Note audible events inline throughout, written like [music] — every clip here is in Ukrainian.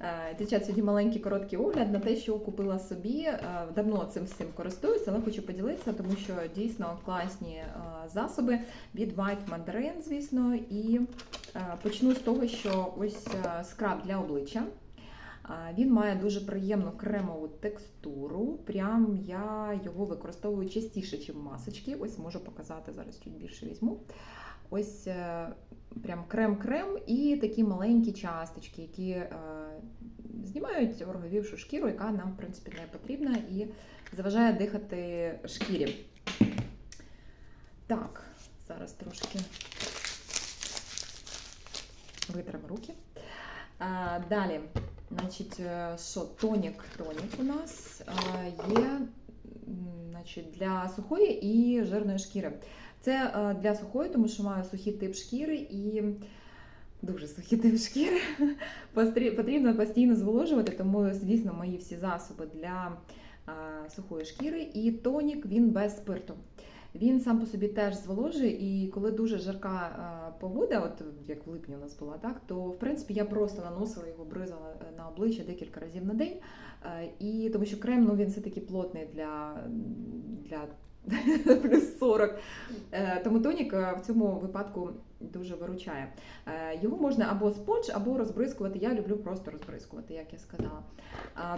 Е, Дівчат, сьогодні маленький короткий огляд на те, що купила собі. Е, Давно цим всім користуюся, але хочу поділитися, тому що дійсно класні е, засоби від White Mandarin, звісно. І почну з того, що ось скраб для обличчя. Він має дуже приємну кремову текстуру. Прям я його використовую частіше, ніж масочки. Ось можу показати зараз чуть більше візьму. Ось прям крем-крем і такі маленькі часточки, які знімають ороговівшу шкіру, яка нам, в принципі, не потрібна і заважає дихати шкірі. Так, зараз трошки витримо руки. А, далі, значить, е, що тонік, тонік у нас є значить, для сухої і жирної шкіри. Це е, для сухої, тому що маю сухий тип шкіри і дуже сухий тип шкіри. Потрібно постійно зволожувати, тому, звісно, мої всі засоби для сухої шкіри. І тонік він без спирту. Він сам по собі теж зволожує, і коли дуже жарка погода, от як в липні у нас була, так то в принципі я просто наносила його, бризала на обличчя декілька разів на день. І тому що крем ну, він все-таки плотний для, для [laughs] плюс 40. Е, Тому тонік е, в цьому випадку дуже виручає. Е, Його можна або спонж, або розбризкувати. Я люблю просто розбризкувати, як я сказала.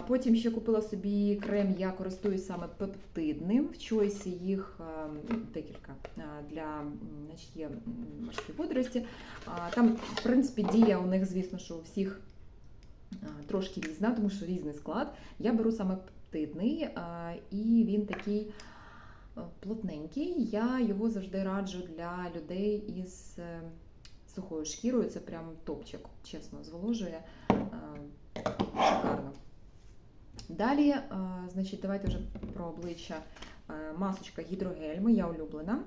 Потім ще купила собі крем, я користуюсь саме пептидним. В чойсі їх декілька для значить, є морські водорості. Там, в принципі, дія у них, звісно, що у всіх трошки різна, тому що різний склад. Я беру саме пептидний, і він такий плотненький. Я його завжди раджу для людей із е, сухою шкірою. Це прям топчик, чесно, зволожує. е, Шикарно. Далі, е, значить, давайте вже про обличчя. Е, Масочка гідрогель, моя улюблена.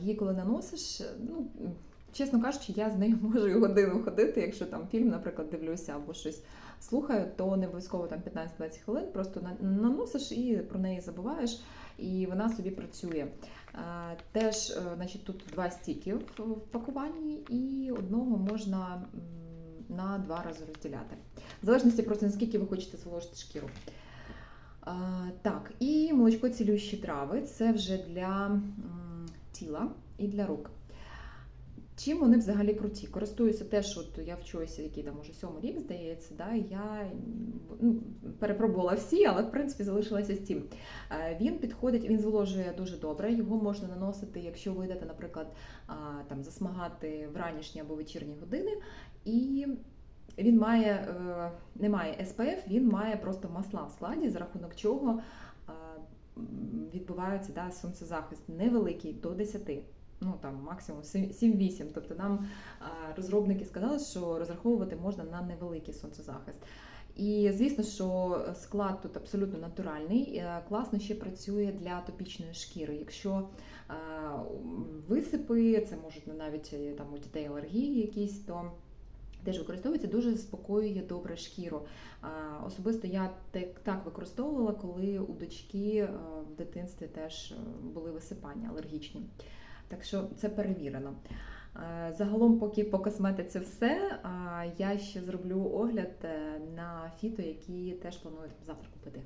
Її коли наносиш, ну, чесно кажучи, я з нею [laughs] можу і годину ходити, якщо там фільм, наприклад, дивлюся або щось слухаю, то не обов'язково там 15-20 хвилин, просто наносиш і про неї забуваєш, і вона собі працює. Теж, е, значить, тут два стіки в пакуванні, і одного можна на два рази розділяти. В залежності просто наскільки ви хочете зволожити шкіру. Так, і молочко цілющі трави це вже для тіла і для рук. Чим вони взагалі круті? Користуюся теж, от я в який там уже сьомий рік, здається, да, я ну, перепробувала всі, але в принципі залишилася з цим. Е, Він підходить, він зволожує дуже добре. Його можна наносити, якщо ви йдете, наприклад, там засмагати в ранішні або вечірні години. І він має, е, не має SPF, він має просто масла в складі, за рахунок чого відбувається да, сонцезахист невеликий до 10. Ну там максимум 7-8. Тобто нам розробники сказали, що розраховувати можна на невеликий сонцезахист. І звісно, що склад тут абсолютно натуральний. Е, Класно ще працює для топічної шкіри. Якщо висипи, це можуть навіть е, там у дітей алергії якісь, то теж використовується, дуже заспокоює добре шкіру. Особисто я так, використовувала, коли у дочки е, в дитинстві теж були висипання алергічні. Так що це перевірено. Е, Загалом, поки по косметиці все, я ще зроблю огляд е, на фіто, які теж планую завтра купити.